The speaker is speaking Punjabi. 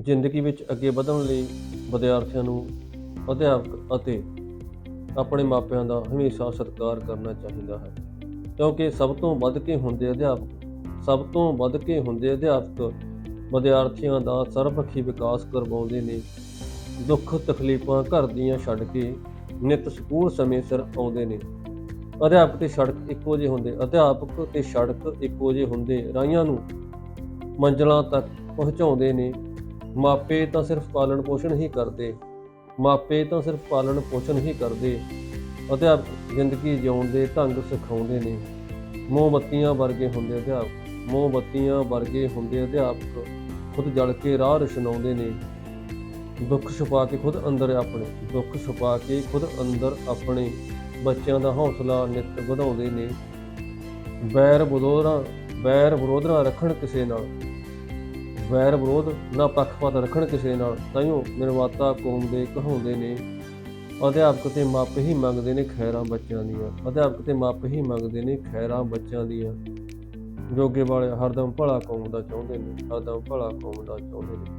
ਜ਼ਿੰਦਗੀ ਵਿੱਚ ਅੱਗੇ ਵਧਣ ਲਈ ਵਿਦਿਆਰਥੀਆਂ ਨੂੰ ਅਧਿਆਪਕ ਅਤੇ ਆਪਣੇ ਮਾਪਿਆਂ ਦਾ ਹਮੇਸ਼ਾ ਸਤਿਕਾਰ ਕਰਨਾ ਚਾਹੀਦਾ ਹੈ। ਕਿਉਂਕਿ ਸਭ ਤੋਂ ਵੱਧ ਕੇ ਹੁੰਦੇ ਅਧਿਆਪਕ, ਸਭ ਤੋਂ ਵੱਧ ਕੇ ਹੁੰਦੇ ਅਧਿਆਪਕ ਵਿਦਿਆਰਥੀਆਂ ਦਾ ਸਰਬਪੱਖੀ ਵਿਕਾਸ ਕਰਵਾਉਂਦੇ ਨੇ। ਦੁੱਖ ਤਕਲੀਫਾਂ ਘਰ ਦੀਆਂ ਛੱਡ ਕੇ ਨਿਤ ਸਕੂਲ ਸਮੇਂ ਸਿਰ ਆਉਂਦੇ ਨੇ। ਅਧਿਆਪਕ ਤੇ ਸੜਕ ਇੱਕੋ ਜਿਹੇ ਹੁੰਦੇ, ਅਧਿਆਪਕ ਤੇ ਸੜਕ ਇੱਕੋ ਜਿਹੇ ਹੁੰਦੇ, ਰਾਹੀਆਂ ਨੂੰ ਮੰਜ਼ਲਾਂ ਤੱਕ ਪਹੁੰਚਾਉਂਦੇ ਨੇ। ਮਾਪੇ ਤਾਂ ਸਿਰਫ ਪਾਲਣ ਪੋਸ਼ਣ ਹੀ ਕਰਦੇ। ਮਾਪੇ ਤਾਂ ਸਿਰਫ ਪਾਲਣ ਪੋਸ਼ਣ ਹੀ ਕਰਦੇ ਅਧਿਆਪਕ ਜ਼ਿੰਦਗੀ ਜਿਉਣ ਦੇ ਢੰਗ ਸਿਖਾਉਂਦੇ ਨੇ। ਮੋਮਬੱਤੀਆਂ ਵਰਗੇ ਹੁੰਦੇ ਅਧਿਆਪਕ ਮੋਮਬੱਤੀਆਂ ਵਰਗੇ ਹੁੰਦੇ ਅਧਿਆਪਕ ਖੁਦ ਜਲ ਕੇ ਰਾਹ ਰਸ਼ਨਾਉਂਦੇ ਨੇ। ਦੁੱਖ ਛੁਪਾ ਕੇ ਖੁਦ ਅੰਦਰ ਆਪਣੇ, ਦੁੱਖ ਛੁਪਾ ਕੇ ਖੁਦ ਅੰਦਰ ਆਪਣੇ ਬੱਚਿਆਂ ਦਾ ਹੌਸਲਾ ਨਿਤ ਵਧਾਉਂਦੇ ਨੇ। ਵੈਰ ਵਿਰੋਧਾਂ ਵੈਰ ਵਿਰੋਧਾਂ ਰੱਖਣ ਕਿਸੇ ਨਾਲ। ਵੈਰ ਵਿਰੋਧ, ਨਾ ਪੱਖਪਾਤ ਰੱਖਣ ਕਿਸੇ ਨਾਲ ਤਾਈਓ ਨਿਰਮਾਤਾ ਕੌਮ ਦੇ ਕਹਾਉਂਦੇ ਨੇ, ਅਧਿਆਪਕ ਤੇ ਮਾਪੇ ਹੀ ਮੰਗਦੇ ਨੇ ਖੈਰਾਂ ਬੱਚਿਆਂ ਦੀਆਂ। ਅਧਿਆਪਕ ਤੇ ਮਾਪੇ ਹੀ ਮੰਗਦੇ ਨੇ ਖੈਰਾਂ ਬੱਚਿਆਂ ਦੀਆਂ। ਜੋਗੇ ਵਾਲੇ ਹਰਦਮ ਭਲਾ ਕੌਮ ਦਾ ਚਾਹੁੰਦੇ ਨੇ, ਹਰਦਮ ਭਲਾ ਕੌਮ ਦਾ ਚਾਹੁੰਦੇ ਨੇ।